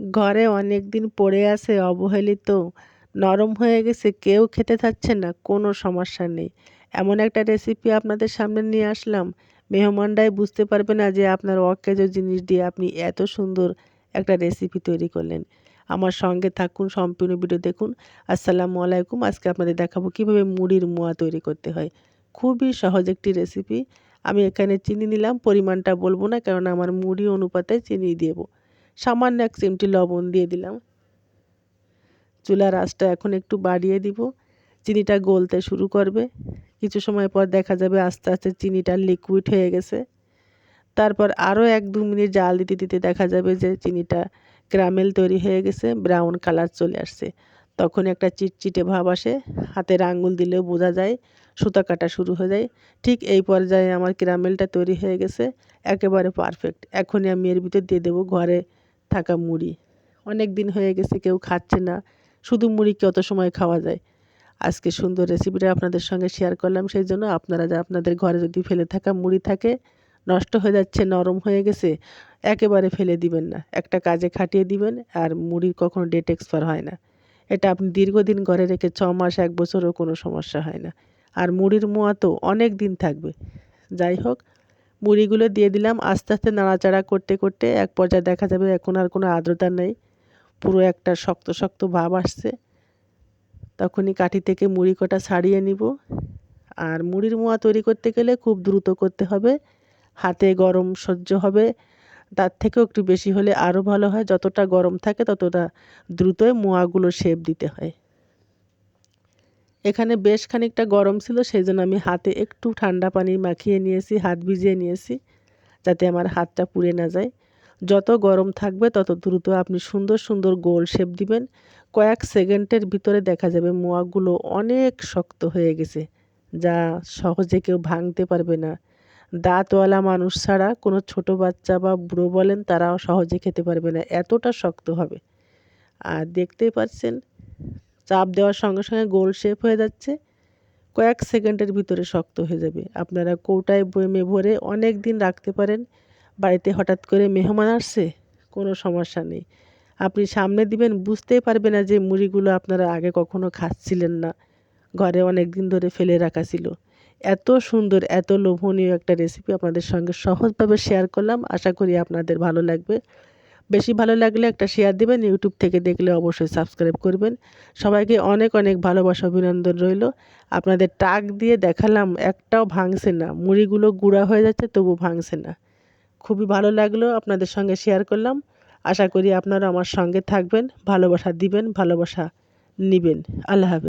ঘরে অনেক দিন পড়ে আছে, অবহেলিত, নরম হয়ে গেছে, কেউ খেতে চাচ্ছে না, কোনো সমস্যা নেই। এমন একটা রেসিপি আপনাদের সামনে নিয়ে আসলাম। মেহমানরাই বুঝতে পারবে না যে আপনার অকেজো জিনিস দিয়ে আপনি এত সুন্দর একটা রেসিপি তৈরি করলেন। আমার সঙ্গে থাকুন, সম্পূর্ণ ভিডিও দেখুন। আসসালামু আলাইকুম। আজকে আপনাদের দেখাবো কীভাবে মুড়ির মোয়া তৈরি করতে হয়। খুবই সহজ একটি রেসিপি আমি এখানে চিনি নিলাম, পরিমাণটা বলব না কারণ আমার মুড়ি অনুপাতে চিনি দেবো। সামান্য এক চিমটি লবণ দিয়ে দিলাম। চুলার আঁচটা এখন একটু বাড়িয়ে দিব। চিনিটা গলতে শুরু করবে। কিছু সময় পর দেখা যাবে আস্তে আস্তে চিনিটা লিকুইড হয়ে গেছে। তারপর আরও এক দু মিনিট জাল দিতে দিতে দেখা যাবে যে চিনিটা ক্রামেল তৈরি হয়ে গেছে, ব্রাউন কালার চলে আসছে। তখন একটা চিটচিটে ভাব আসে, হাতের আঙ্গুল দিলেও বোঝা যায়, সুতা কাটা শুরু হয়ে যায়। ঠিক এই পর্যায়ে আমার ক্রামেলটা তৈরি হয়ে গেছে, একেবারে পারফেক্ট এখনই আমি এর ভিতর দিয়ে দেবো ঘরে থাকা মুড়ি। অনেক দিন হয়ে গেছে কেউ খাচ্ছে না, শুধু মুড়ি কত সময় খাওয়া যায়। আজকে সুন্দর রেসিপিটা আপনাদের সঙ্গে শেয়ার করলাম, সেই জন্য আপনারা যা আপনাদের ঘরে যদি ফেলে থাকা মুড়ি থাকে, নষ্ট হয়ে যাচ্ছে, নরম হয়ে গেছে, একেবারে ফেলে দিবেন না। একটা কাজে খাটিয়ে দিবেন আর মুড়ির কখনো ডেট এক্সপায়ার হয় না। এটা আপনি দীর্ঘদিন ঘরে রেখে ছ মাস, এক বছরও কোনো সমস্যা হয় না। আর মুড়ির মোয়া তো অনেক দিন থাকবে। যাই হোক মুড়িগুলো দিয়ে দিলাম। আস্তে আস্তে নাড়াচাড়া করতে করতে এক পর্যায়ে দেখা যাবে এখন আর কোনো আর্দ্রতা নেই। পুরো একটা শক্ত শক্ত ভাব আসছে। তখনই কাঠি থেকে মুড়ি কটা ছাড়িয়ে নিব। আর মুড়ির মোয়া তৈরি করতে গেলে খুব দ্রুত করতে হবে। হাতে গরম সহ্য হবে। তার থেকেও একটু বেশি হলে আরও ভালো হয়। যতটা গরম থাকে ততটা দ্রুতই মোয়াগুলো শেপ দিতে হয়। এখানে বেশ খানিকটা গরম ছিল সেই জন্য আমি হাতে একটু ঠান্ডা পানি মাখিয়ে নিয়েছি, হাত ভিজিয়ে নিয়েছি, যাতে আমার হাতটা পুড়ে না যায়। যত গরম থাকবে, তত দ্রুত আপনি সুন্দর সুন্দর গোল শেপ দিবেন। কয়েক সেকেন্ডের ভিতরে দেখা যাবে মোয়াগুলো অনেক শক্ত হয়ে গেছে, যা সহজে কেউ ভাঙতে পারবে না। দাঁতওয়ালা মানুষ ছাড়া কোনো ছোট বাচ্চা বা বুড়ো বলেন, তারাও সহজে খেতে পারবে না, এতটা শক্ত হবে। আর দেখতেই পাচ্ছেন চাপ দেওয়ার সঙ্গে সঙ্গে গোল শেপ হয়ে যাচ্ছে। কয়েক সেকেন্ডের ভিতরে শক্ত হয়ে যাবে। আপনারা কৌটায় বয়েমে ভরে অনেক দিন রাখতে পারেন। বাড়িতে হঠাৎ করে মেহমান আসছে, কোনো সমস্যা নেই। আপনি সামনে দিবেন, বুঝতেই পারবে না যে মুড়িগুলো আপনারা আগে কখনো খাচ্ছিলেন না। ঘরে অনেক দিন ধরে ফেলে রাখা ছিল। এত সুন্দর, এত লোভনীয় একটা রেসিপি আপনাদের সঙ্গে সহজভাবে শেয়ার করলাম। আশা করি আপনাদের ভালো লাগবে। বেশি ভালো লাগলে একটা শেয়ার দেবেন ইউটিউব থেকে দেখলে অবশ্যই সাবস্ক্রাইব করবেন। সবাইকে অনেক অনেক ভালোবাসা, অভিনন্দন রইল। আপনাদের টাক দিয়ে দেখালাম, একটাও ভাঙছে না। মুড়িগুলো গুঁড়া হয়ে যাচ্ছে, তবু ভাঙছে না। খুবই ভালো লাগল আপনাদের সঙ্গে শেয়ার করলাম। আশা করি আপনারা আমার সঙ্গে থাকবেন, ভালোবাসা দিবেন, ভালোবাসা নিবেন। আল্লাহ হাফেজ।